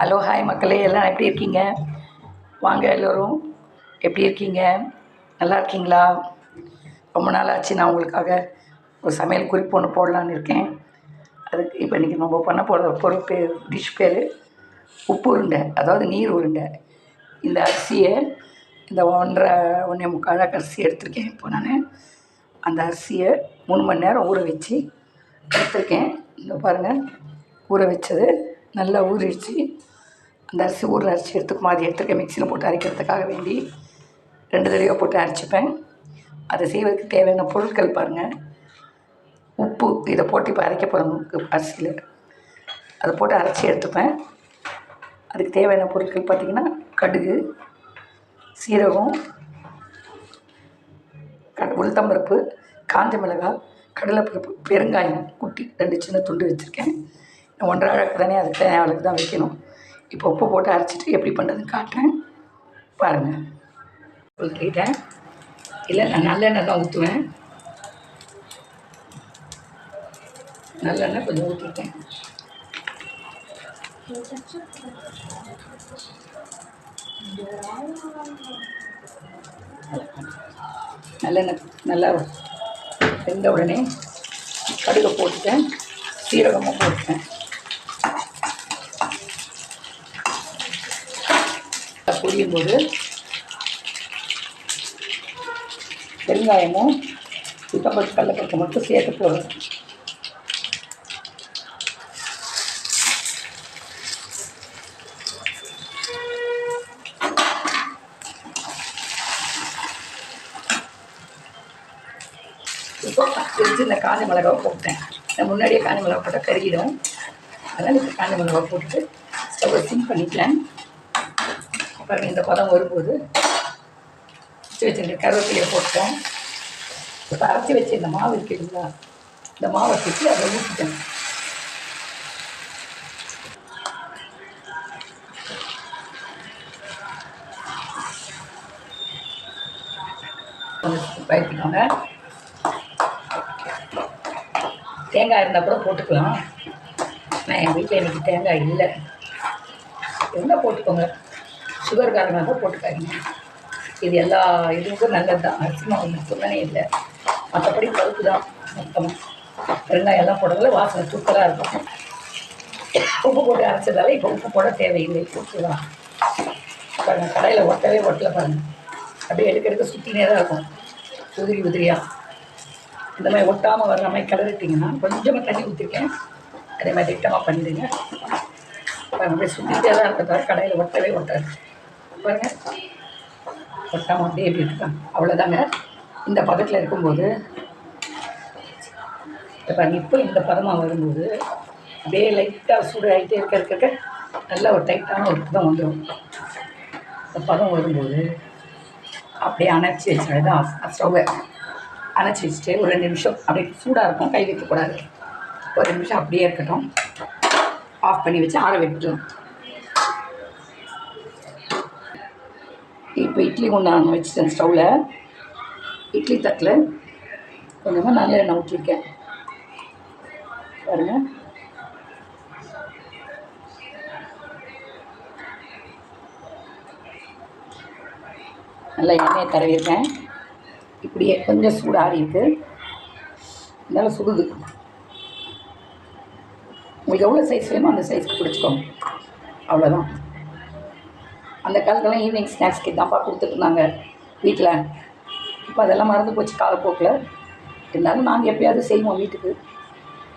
Hello hi மக்களே எல்லாம் எப்படி இருக்கீங்க? வாங்க எல்லோரும் எப்படி இருக்கீங்க? நல்லா இருக்கீங்களா? ரொம்ப நாள் ஆச்சு நான் உங்களுக்காக ஒரு சமையல் குறிப்பு ஒன்று போடலான்னு இருக்கேன். அதுக்கு இப்போ இன்றைக்கி நம்ம பண்ண போகிற பொருள் பேர் டிஷ் பேர் உப்பு உருண்டை அதாவது நீர் உருண்டை. இந்த அரிசியை இந்த ஒன்றரை ஒன்றே முக்கால் அரிசி எடுத்திருக்கேன் இப்போ நான். அந்த அரிசியை மூணு மணி நேரம் ஊற வச்சு எடுத்திருக்கேன். இந்த பாருங்கள் ஊற வச்சது நல்லா ஊறிடுச்சு. அந்த அரிசி ஊற அரிசி எடுத்துக்கு மாதிரி எடுத்துருக்கேன் மிக்சியில் போட்டு அரைக்கிறதுக்காக வேண்டி ரெண்டு தடவை போட்டு அரைச்சிப்பேன். அதை செய்வதற்கு தேவையான பொருட்கள் பாருங்கள் உப்பு இதை போட்டு இப்போ அரைக்க போகிறோம் அரிசியில். அதை போட்டு அரைச்சி எடுத்துப்பேன். அதுக்கு தேவையான பொருட்கள் பார்த்திங்கன்னா கடுகு சீரகம் கட உளுத்தம்பருப்பு காஞ்ச மிளகாய் கடலைப்பருப்பு பெருங்காயம் குட்டி ரெண்டு சின்ன துண்டு வச்சுருக்கேன். ஒன்றரை அழகு தானே அதுக்கு தேவை அளவுக்கு தான் வைக்கணும். இப்போ உப்பு போட்டு அரைச்சிட்டு எப்படி பண்ணுறதுன்னு காட்டுறேன். பாருங்கள் ஊற்றிட்டேன் இல்லை நான் நல்லெண்ணெய் தான் ஊற்றுவேன் நல்லெண்ணெய் கொஞ்சம் ஊற்றிட்டேன் நல்லெண்ணெய் நல்லா வெந்த உடனே கடுகை போட்டுட்டேன். சீரகமும் போட்டுட்டேன். பொரியும் போது வெங்காயமும் சுத்தப்பட்டு கடலப்பருப்பு மட்டும் சேர்த்து போடுறோம். இப்போ இந்த காஞ்ச மிளகாவை போட்டேன். நான் முன்னாடியே காஞ்ச மிளகா போட்டால் கருகிடும். அதனால் இப்போ காஞ்ச மிளகா போட்டுட்டு ஸ்டவ்வை சிம் பண்ணிக்கலாம். பாருங்கள் இந்த பதம் வரும்போது வச்சு வச்சுருக்க கருவேப்பிலையை போட்டோம் இப்போ அரைச்சி வச்சு இந்த மாவு இருக்குதுங்களா இந்த மாவை தூக்கி அதை ஊற்றிட்டேன் பயப்பிக்கோங்க தேங்காய் இருந்தால் கூட போட்டுக்கலாம். நான் எங்கள் வீட்டில் எனக்கு தேங்காய் இல்லை. இருந்தால் போட்டுக்கோங்க. சுகர்காரங்க போட்டுக்காதீங்க. இது எல்லா இதுக்கும் நல்லது தான் அரிசி மாவு சொல்லனே இல்லை. மற்றபடி பருப்பு தான் மொத்தமாக வெங்காயம் எல்லாம் போடுறதுல வாசனை சூப்பராக இருக்கும். உப்பு போட்டு அரைச்சதால இப்போ உப்பு போட தேவையில்லை. உப்பு தான் பாருங்கள் கடையில் ஒட்டவே ஒட்டலை பாருங்கள் அப்படியே எடுக்க எடுக்க சுற்றினே தான் இருக்கும். உதிரி உதிரியாக இந்த மாதிரி ஒட்டாமல் வர்ற மாதிரி கிளறிட்டிங்கன்னா கொஞ்சமாக தண்ணி ஊற்றிருக்கேன் அதே மாதிரி திட்டமாக பண்ணிடுங்க. அப்படியே சுற்றிட்டே தான் இருக்க தவிர கடையில் ஒட்டவே ஒட்டாது. பாருங்க. ஒட்டாமல் அப்படியே எப்படி இருக்காங்க அவ்வளோதாங்க இந்த பதத்தில் இருக்கும்போது இப்போ பாருங்க இப்போ இந்த பதமாக வரும்போது அப்படியே லைட்டாக சூடு ஆகிட்டே இருக்க இருக்க நல்ல ஒரு டைட்டான ஒரு பதம் வந்துடும். இந்த பதம் வரும்போது அப்படியே அணைச்சி வச்சுருது ஸ்டவ்வை அணைச்சி வச்சுட்டு ஒரு ரெண்டு நிமிஷம் அப்படியே சூடாக இருக்கும் கை வைக்கக்கூடாது. ஒரு நிமிஷம் அப்படியே இருக்கட்டும். ஆஃப் பண்ணி வச்சு ஆற வைக்கலாம் இப்போ இட்லி ஒன்று நான் வச்சுட்டேன் ஸ்டவ்வில் இட்லி தட்டில். கொஞ்சமாக நல்ல எண்ணெய் ஊற்றிருக்கேன் பாருங்கள் நல்லா எண்ணெயை தடவிருக்கேன். இப்படியே கொஞ்சம் சூடு ஆறி இருந்தாலும் சுடுது. உங்களுக்கு எவ்வளோ சைஸ் வேணுமோ அந்த சைஸ்க்கு பிடிச்சிக்கோங்க. அவ்வளோதான் அந்த காலத்துலாம் ஈவினிங் ஸ்நாக்ஸ்க்கு தான்ப்பா கொடுத்துட்ருந்தாங்க வீட்டில். இப்போ அதெல்லாம் மறந்து போச்சு காலப்போக்கில் இருந்தாலும் நாங்கள் எப்பயாவது செய்வோம் வீட்டுக்கு.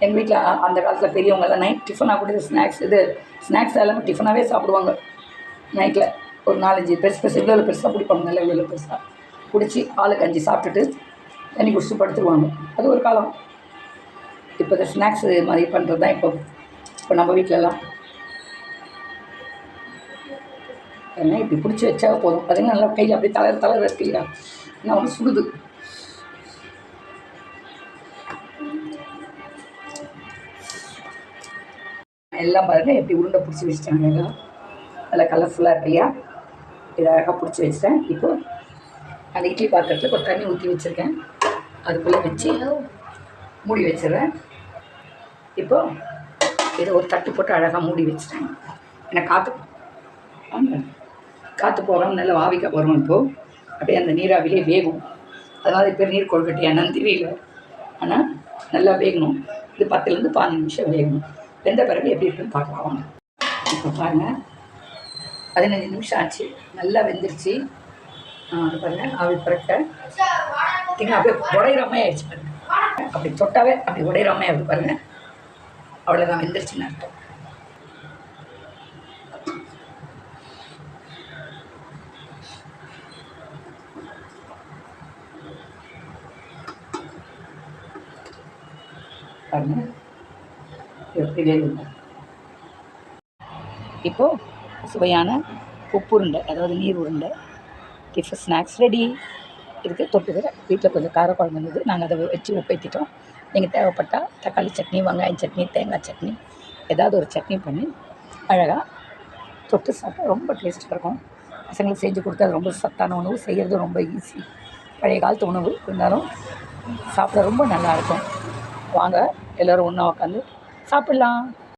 எங்கள் வீட்டில் அந்த காலத்தில் பெரியவங்கெல்லாம் நைட் டிஃபனாக கூட ஸ்நாக்ஸ் இது ஸ்நாக்ஸ் எல்லாமே டிஃபனாகவே சாப்பிடுவாங்க. நைட்டில் ஒரு நாலஞ்சு பெருசு பெருசு இவ்வளோ பெருசாக பிடிப்பாங்க நல்ல இவ்வளோ பெருசாக பிடிச்சி ஆளுக்கு அஞ்சு சாப்பிட்டுட்டு தண்ணி குடிச்சு படுத்துருவாங்க. அது ஒரு காலம். இப்போ இந்த ஸ்நாக்ஸ் மாதிரி பண்ணுறது தான் இப்போ. இப்போ நம்ம வீட்டிலலாம் என்ன இப்படி பிடிச்சி வச்சா போதும்? பார்த்தீங்கன்னா நல்லா கையில் அப்படியே தளர் தளர் வைக்கலையா என்ன ஒன்று சுடுது. எல்லாம் பாருங்கள் எப்படி உருண்டை பிடிச்சி வச்சுட்டாங்க எல்லாம் நல்லா கலர்ஃபுல்லாக இருக்கு இல்லையா? இதை அழகாக பிடிச்சி வச்சுட்டேன். இப்போ அந்த இட்லி பாத்திரத்தில் ஒரு தண்ணி ஊற்றி வச்சுருக்கேன். அதுக்குள்ளே வச்சு மூடி வச்சிடுறேன். இப்போ இதை ஒரு தட்டு போட்டு அழகாக மூடி வச்சிட்டேன். எனக்கு காற்று ஆமாம் காற்று போகிறோம் நல்லா வாவிக்க போகிறோம் இப்போது அப்படியே அந்த நீராவிலே வேகும். அதனால் பேர் நீர் கொழுக்கட்டை என்னன்னு தெரியல ஆனால் நல்லா வேகணும். இது பத்துலேருந்து பதினஞ்சு நிமிஷம் வேகணும். வெந்த பிறகு எப்படி இருக்குன்னு பார்க்கலாம் வாங்க. இப்போ பாருங்கள் பதினஞ்சு நிமிஷம் ஆச்சு. நல்லா வெந்துருச்சு. அது பாருங்கள் அவள் பிறக்க. திங்க அப்படியே உடையிறாமே ஆயிடுச்சு பாருங்கள் அப்படி தொட்டாவே அப்படி உடையிறாமே அப்படி பாருங்கள் அவ்வளோதான் வெந்துருச்சுன்னு அர்த்தம். பாருங்க எப்படி இப்போது சுவையான உப்பு உருண்டை அதாவது நீர் உருண்டை டிஃபன் ஸ்நாக்ஸ் ரெடி இதுக்கு தொட்டுக்கிற வீட்டில் கொஞ்சம் காரக்குழம்பு இருந்தது நாங்கள் அதை வச்சு உப்பேற்றிட்டோம் நீங்கள் தேவைப்பட்டால் தக்காளி சட்னி வெங்காயம் சட்னி தேங்காய் சட்னி ஏதாவது ஒரு சட்னி பண்ணி அழகாக தொட்டு சாப்பிட்டா ரொம்ப டேஸ்ட்டாக இருக்கும் பசங்களுக்கு செஞ்சு கொடுத்தா அது ரொம்ப சத்தான உணவு செய்கிறது ரொம்ப ஈஸி பழைய காலத்து உணவு இருந்தாலும் சாப்பிட ரொம்ப நல்லாயிருக்கும் வாங்க எல்லோரும் ஒன்றா உட்காந்து சாப்பிட்லாம்.